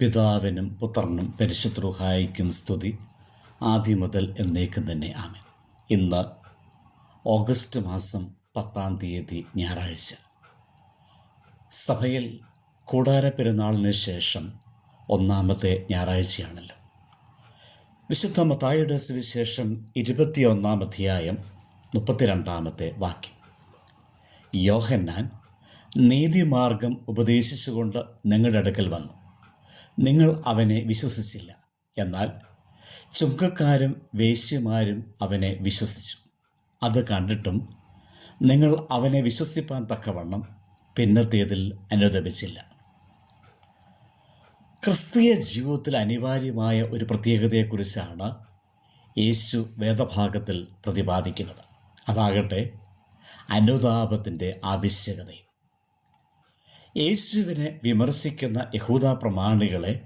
പിതാവിനും പുത്രനും പരിശുദ്ധ്രൂഹായിക്കും സ്തുതി. ആദ്യം മുതൽ എന്നേക്കും തന്നെ ആമൻ. ഇന്ന് ഓഗസ്റ്റ് മാസം പത്താം തീയതി ഞായറാഴ്ച. സഭയിൽ കൂടാര പെരുന്നാളിന് ശേഷം ഒന്നാമത്തെ ഞായറാഴ്ചയാണല്ലോ. വിശുദ്ധ മത്തായുടെ സുവിശേഷം ഇരുപത്തിയൊന്നാം അധ്യായം മുപ്പത്തിരണ്ടാമത്തെ വാക്യം. യോഹന്നാൻ നീതിമാർഗം ഉപദേശിച്ചുകൊണ്ട് നിങ്ങളുടെ അടുക്കൽ വന്നു. നിങ്ങൾ അവനെ വിശ്വസിച്ചില്ല. എന്നാൽ ചുങ്കക്കാരും വേശ്യമാരും അവനെ വിശ്വസിച്ചു. അത് കണ്ടിട്ടും നിങ്ങൾ അവനെ വിശ്വസിപ്പാൻ തക്കവണ്ണം പിന്നത്തേതിൽ അനുദപിച്ചില്ല. ക്രിസ്തീയ ജീവിതത്തിൽ അനിവാര്യമായ ഒരു പ്രത്യേകതയെക്കുറിച്ചാണ് യേശു വേദഭാഗത്തിൽ പ്രതിപാദിക്കുന്നത്. അതാകട്ടെ അനുതാപത്തിന്റെ ആവശ്യകതയും. യേശുവിനെ വിമർശിക്കുന്ന യഹൂദ പ്രമാണികളെ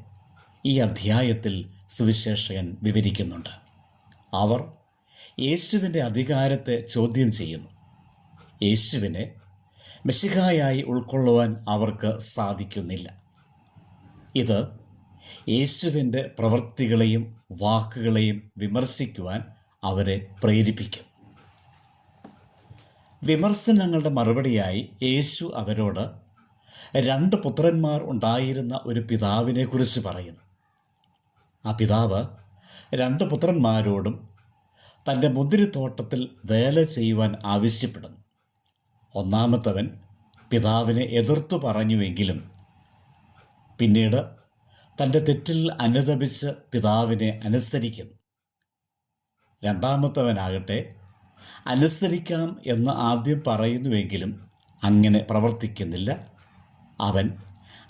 ഈ അധ്യായത്തിൽ സുവിശേഷകൻ വിവരിക്കുന്നുണ്ട്. അവർ യേശുവിന്റെ അധികാരത്തെ ചോദ്യം ചെയ്യുന്നു. യേശുവിനെ മെസ്സിഹായായി ഉൾക്കൊള്ളുവാൻ അവർക്ക് സാധിക്കുന്നില്ല. ഇത് യേശുവിന്റെ പ്രവൃത്തികളെയും വാക്കുകളെയും വിമർശിക്കുവാൻ അവരെ പ്രേരിപ്പിക്കും. വിമർശനങ്ങളുടെ മറുപടിയായി യേശു അവരോട് രണ്ട് പുത്രന്മാർ ഉണ്ടായിരുന്ന ഒരു പിതാവിനെക്കുറിച്ച് പറയുന്നു. ആ പിതാവ് രണ്ട് പുത്രന്മാരോടും തന്റെ മുന്തിരിത്തോട്ടത്തിൽ വേല ചെയ്യുവാൻ ആവശ്യപ്പെടുന്നു. ഒന്നാമത്തവൻ പിതാവിനെ എതിർത്തു പറഞ്ഞുവെങ്കിലും പിന്നീട് തന്റെ തെറ്റിൽ അനുദപിച്ച് പിതാവിനെ അനുസരിക്കുന്നു. രണ്ടാമത്തവനാകട്ടെ അനുസരിക്കാം എന്ന് ആദ്യം പറയുന്നുവെങ്കിലും അങ്ങനെ പ്രവർത്തിക്കുന്നില്ല. അവൻ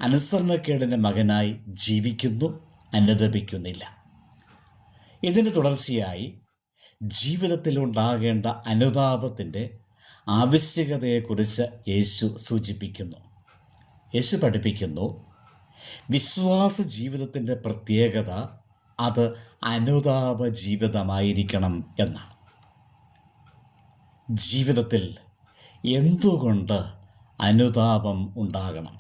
അനുസരണക്കേടിന്റെ മകനായി ജീവിക്കുന്നു അനുദപിക്കുന്നില്ല. ഇതിന് തുടർച്ചയായി ജീവിതത്തിലുണ്ടാകേണ്ട അനുതാപത്തിന്റെ ആവശ്യകതയെക്കുറിച്ച് യേശു സൂചിപ്പിക്കുന്നു. യേശു പഠിപ്പിക്കുന്നു വിശ്വാസ ജീവിതത്തിന്റെ പ്രത്യേകത അത് അനുതാപ ജീവിതമായിരിക്കണം എന്നാണ്. ജീവിതത്തിൽ എന്തുകൊണ്ട് അനുതാപം ഉണ്ടാകണം.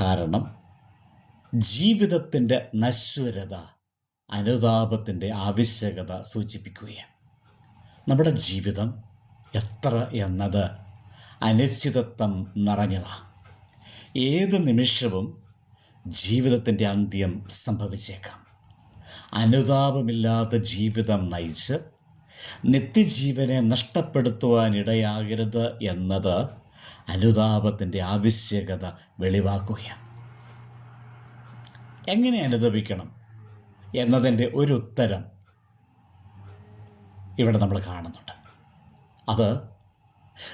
കാരണം ജീവിതത്തിന്റെ നശ്വരത അനുതാപത്തിന്റെ ആവശ്യകത സൂചിപ്പിക്കുകയാണ്. നമ്മുടെ ജീവിതം എത്ര എന്നത് അനിശ്ചിതത്വം നിറഞ്ഞതാണ് ഏത് നിമിഷവും ജീവിതത്തിന്റെ അന്ത്യം സംഭവിച്ചേക്കാം. അനുതാപമില്ലാത്ത ജീവിതം നയിച്ച് നിത്യജീവനെ നഷ്ടപ്പെടുത്തുവാനിടയാകരുത് എന്നത് അനുതാപത്തിന്റെ ആവശ്യകത വെളിവാക്കുകയാണ്. എങ്ങനെ അനുദപിക്കണം എന്നതിന്റെ ഒരു ഉത്തരം ഇവിടെ നമ്മൾ കാണുന്നുണ്ട്. അത്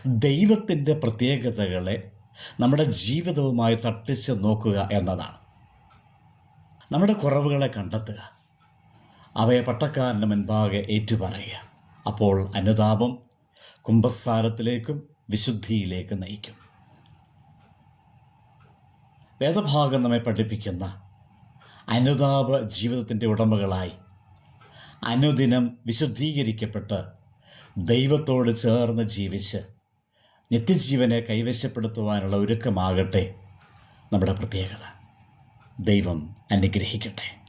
ദൈവത്തിന്റെ പ്രത്യേകതകളെ നമ്മുടെ ജീവിതവുമായി തട്ടിച്ച് നോക്കുക എന്നതാണ്. നമ്മുടെ കുറവുകളെ കണ്ടെത്തുക. അവയെ പട്ടക്കാരന്റെ മുൻപാകെ ഏറ്റുപറയുക. അപ്പോൾ അനുതാപം കുംഭസാരത്തിലേക്കും വിശുദ്ധിയിലേക്കും നയിക്കും. വേദഭാഗം നമ്മെ പഠിപ്പിക്കുന്ന അനുതാപ ജീവിതത്തിന്റെ ഉടമകളായി അനുദിനം വിശുദ്ധീകരിക്കപ്പെട്ട് ദൈവത്തോട് ചേർന്ന് ജീവിച്ച് നിത്യജീവനെ കൈവശപ്പെടുത്തുവാനുള്ള ഒരുക്കമാകട്ടെ നമ്മുടെ പ്രത്യേകത. ദൈവം അനുഗ്രഹിക്കട്ടെ.